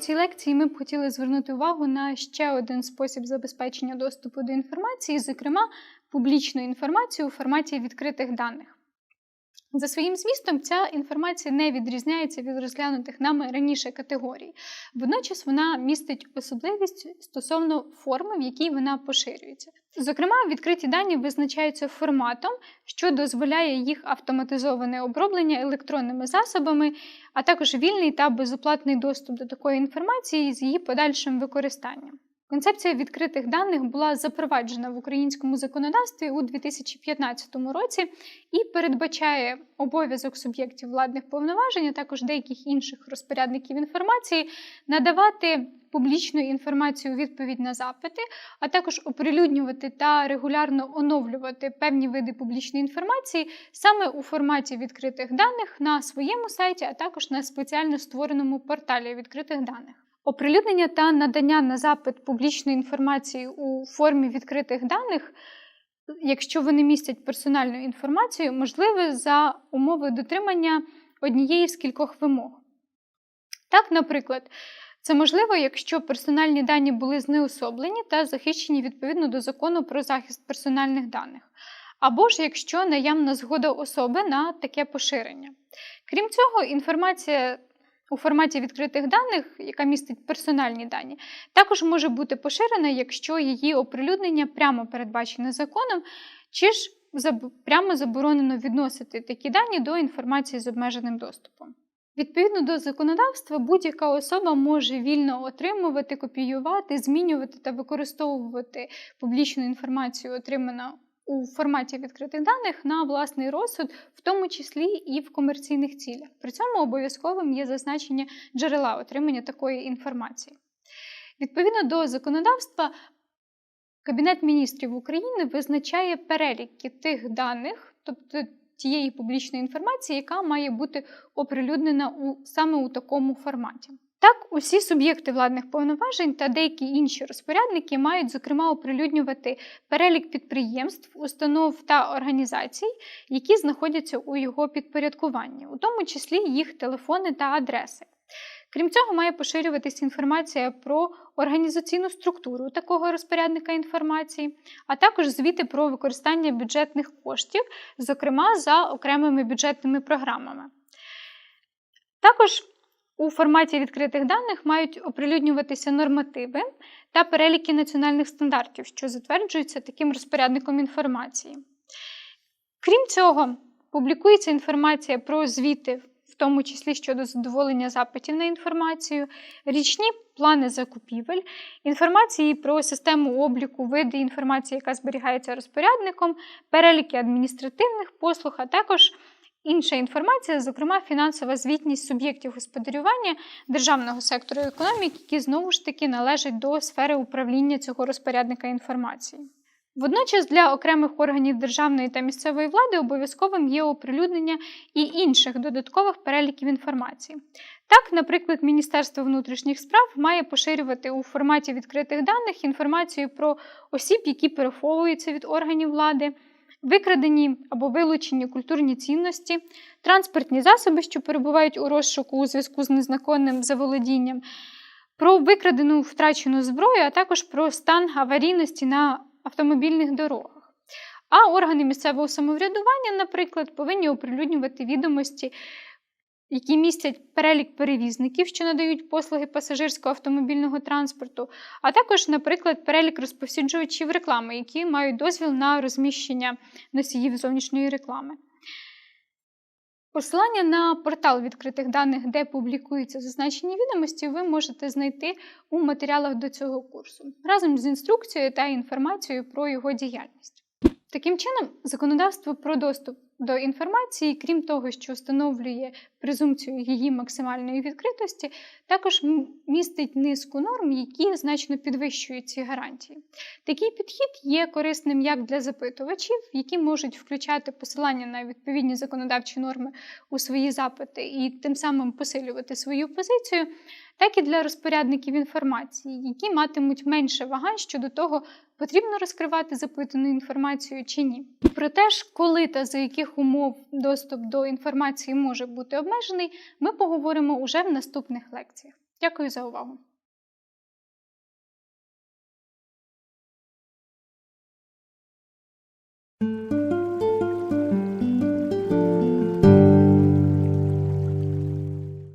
цій лекції ми б хотіли звернути увагу на ще один спосіб забезпечення доступу до інформації, зокрема, публічну інформацію у форматі відкритих даних. За своїм змістом, ця інформація не відрізняється від розглянутих нами раніше категорій. Водночас вона містить особливість стосовно форми, в якій вона поширюється. Зокрема, відкриті дані визначаються форматом, що дозволяє їх автоматизоване оброблення електронними засобами, а також вільний та безоплатний доступ до такої інформації з її подальшим використанням. Концепція відкритих даних була запроваджена в українському законодавстві у 2015 році і передбачає обов'язок суб'єктів владних повноважень, а також деяких інших розпорядників інформації надавати публічну інформацію у відповідь на запити, а також оприлюднювати та регулярно оновлювати певні види публічної інформації саме у форматі відкритих даних на своєму сайті, а також на спеціально створеному порталі відкритих даних. Оприлюднення та надання на запит публічної інформації у формі відкритих даних, якщо вони містять персональну інформацію, можливе за умови дотримання однієї з кількох вимог. Так, наприклад, це можливо, якщо персональні дані були знеособлені та захищені відповідно до закону про захист персональних даних, або ж якщо наявна згода особи на таке поширення. Крім цього, інформація у форматі відкритих даних, яка містить персональні дані, також може бути поширена, якщо її оприлюднення прямо передбачене законом, чи ж прямо заборонено відносити такі дані до інформації з обмеженим доступом. Відповідно до законодавства, будь-яка особа може вільно отримувати, копіювати, змінювати та використовувати публічну інформацію, отриману у форматі відкритих даних на власний розсуд, в тому числі і в комерційних цілях. При цьому обов'язковим є зазначення джерела отримання такої інформації. Відповідно до законодавства, Кабінет міністрів України визначає переліки тих даних, тобто тієї публічної інформації, яка має бути оприлюднена у, саме у такому форматі. Так, усі суб'єкти владних повноважень та деякі інші розпорядники мають, зокрема, оприлюднювати перелік підприємств, установ та організацій, які знаходяться у його підпорядкуванні, у тому числі їх телефони та адреси. Крім цього, має поширюватися інформація про організаційну структуру такого розпорядника інформації, а також звіти про використання бюджетних коштів, зокрема за окремими бюджетними програмами. Також у форматі відкритих даних мають оприлюднюватися нормативи та переліки національних стандартів, що затверджуються таким розпорядником інформації. Крім цього, публікується інформація про звіти, в тому числі щодо задоволення запитів на інформацію, річні плани закупівель, інформації про систему обліку, види інформації, яка зберігається розпорядником, переліки адміністративних послуг, а також Інша інформація, зокрема, фінансова звітність суб'єктів господарювання державного сектору економіки, які знову ж таки належать до сфери управління цього розпорядника інформації. Водночас для окремих органів державної та місцевої влади обов'язковим є оприлюднення і інших додаткових переліків інформації. Так, наприклад, Міністерство внутрішніх справ має поширювати у форматі відкритих даних інформацію про осіб, які переховуються від органів влади викрадені або вилучені культурні цінності, транспортні засоби, що перебувають у розшуку у зв'язку з незаконним заволодінням, про викрадену втрачену зброю, а також про стан аварійності на автомобільних дорогах. А органи місцевого самоврядування, наприклад, повинні оприлюднювати відомості які містять перелік перевізників, що надають послуги пасажирського автомобільного транспорту, а також, наприклад, перелік розповсюджувачів реклами, які мають дозвіл на розміщення носіїв зовнішньої реклами. Посилання на портал відкритих даних, де публікуються зазначені відомості, ви можете знайти у матеріалах до цього курсу разом з інструкцією та інформацією про його діяльність. Таким чином, законодавство про доступ до інформації, крім того, що встановлює презумпцію її максимальної відкритості, також містить низку норм, які значно підвищують ці гарантії. Такий підхід є корисним як для запитувачів, які можуть включати посилання на відповідні законодавчі норми у свої запити і тим самим посилювати свою позицію, так і для розпорядників інформації, які матимуть менше вагань щодо того, потрібно розкривати запитану інформацію чи ні. Про те ж, коли та за яких умов доступ до інформації може бути обмежений, ми поговоримо уже в наступних лекціях. Дякую за увагу!